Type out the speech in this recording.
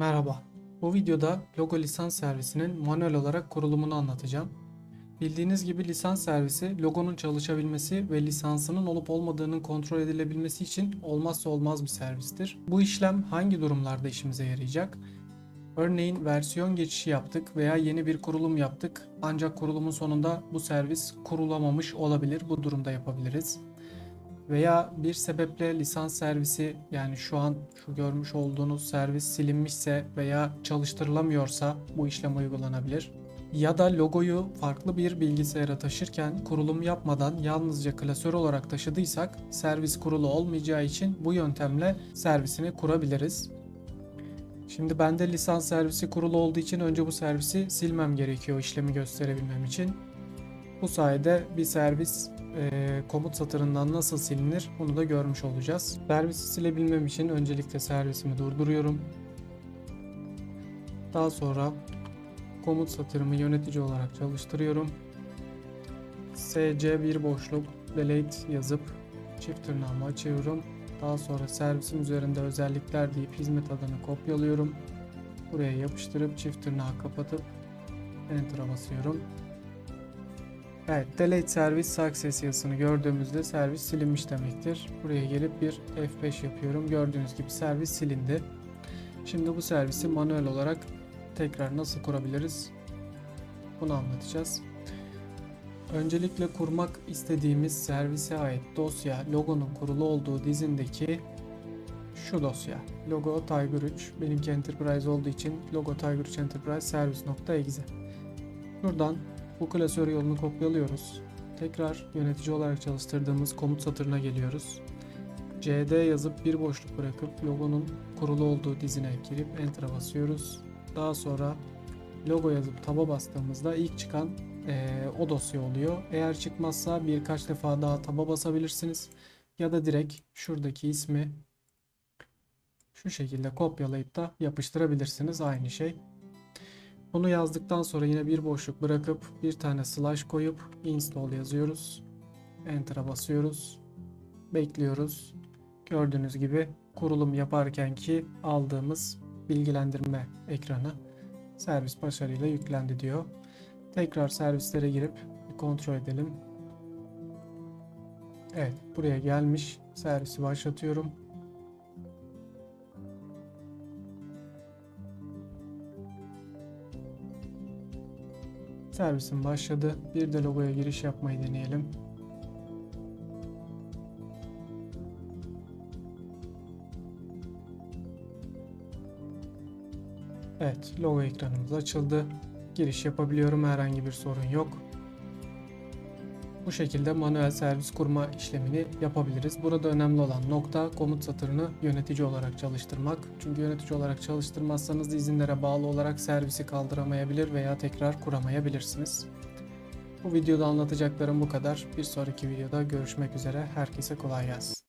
Merhaba. Bu videoda logo lisans servisinin manuel olarak kurulumunu anlatacağım. Bildiğiniz gibi lisans servisi logonun çalışabilmesi ve lisansının olup olmadığının kontrol edilebilmesi için olmazsa olmaz bir servistir. Bu işlem hangi durumlarda işimize yarayacak? Örneğin versiyon geçişi yaptık veya yeni bir kurulum yaptık ancak kurulumun sonunda bu servis kurulamamış olabilir. Bu durumda yapabiliriz veya bir sebeple lisans servisi yani şu an şu görmüş olduğunuz servis silinmişse veya çalıştırılamıyorsa bu işlem uygulanabilir. Ya da logoyu farklı bir bilgisayara taşırken kurulum yapmadan yalnızca klasör olarak taşıdıysak servis kurulu olmayacağı için bu yöntemle servisini kurabiliriz. Şimdi bende lisans servisi kurulu olduğu için önce bu servisi silmem gerekiyor işlemi gösterebilmem için. Bu sayede bir servis e, komut satırından nasıl silinir bunu da görmüş olacağız. Servisi silebilmem için öncelikle servisimi durduruyorum. Daha komut satırımı yönetici olarak çalıştırıyorum. SC bir boşluk delete yazıp çift tırnağımı açıyorum. Daha sonra servisin üzerinde özellikler deyip hizmet adını kopyalıyorum. Buraya yapıştırıp çift tırnağı kapatıp Enter'a basıyorum. Evet, delete service success yazısını gördüğümüzde servis silinmiş demektir. Buraya gelip bir F5 yapıyorum. Gördüğünüz gibi servis silindi. Şimdi bu servisi manuel olarak tekrar nasıl kurabiliriz? Bunu anlatacağız. Öncelikle kurmak istediğimiz servise ait dosya logonun kurulu olduğu dizindeki şu dosya. Logo Tiger 3. Benimki Enterprise olduğu için logo Tiger 3 Enterprise service.exe. Buradan bu klasör yolunu kopyalıyoruz. Tekrar yönetici olarak çalıştırdığımız komut satırına geliyoruz. CD yazıp bir boşluk bırakıp logonun kurulu olduğu dizine girip Enter'a basıyoruz. Daha sonra logo yazıp taba bastığımızda ilk çıkan eee, o dosya oluyor. Eğer çıkmazsa birkaç defa daha taba basabilirsiniz. Ya da direkt şuradaki ismi şu şekilde kopyalayıp da yapıştırabilirsiniz. Aynı şey. Bunu yazdıktan sonra yine bir boşluk bırakıp bir tane slash koyup install yazıyoruz. Enter'a basıyoruz. Bekliyoruz. Gördüğünüz gibi kurulum yaparken ki aldığımız bilgilendirme ekranı servis başarıyla yüklendi diyor. Tekrar servislere girip kontrol edelim. Evet buraya gelmiş. Servisi başlatıyorum. Servisim başladı. Bir de logoya giriş yapmayı deneyelim. Evet, logo ekranımız açıldı. Giriş yapabiliyorum. Herhangi bir sorun yok. Bu şekilde manuel servis kurma işlemini yapabiliriz. Burada önemli olan nokta komut satırını yönetici olarak çalıştırmak. Çünkü yönetici olarak çalıştırmazsanız izinlere bağlı olarak servisi kaldıramayabilir veya tekrar kuramayabilirsiniz. Bu videoda anlatacaklarım bu kadar. Bir sonraki videoda görüşmek üzere. Herkese kolay gelsin.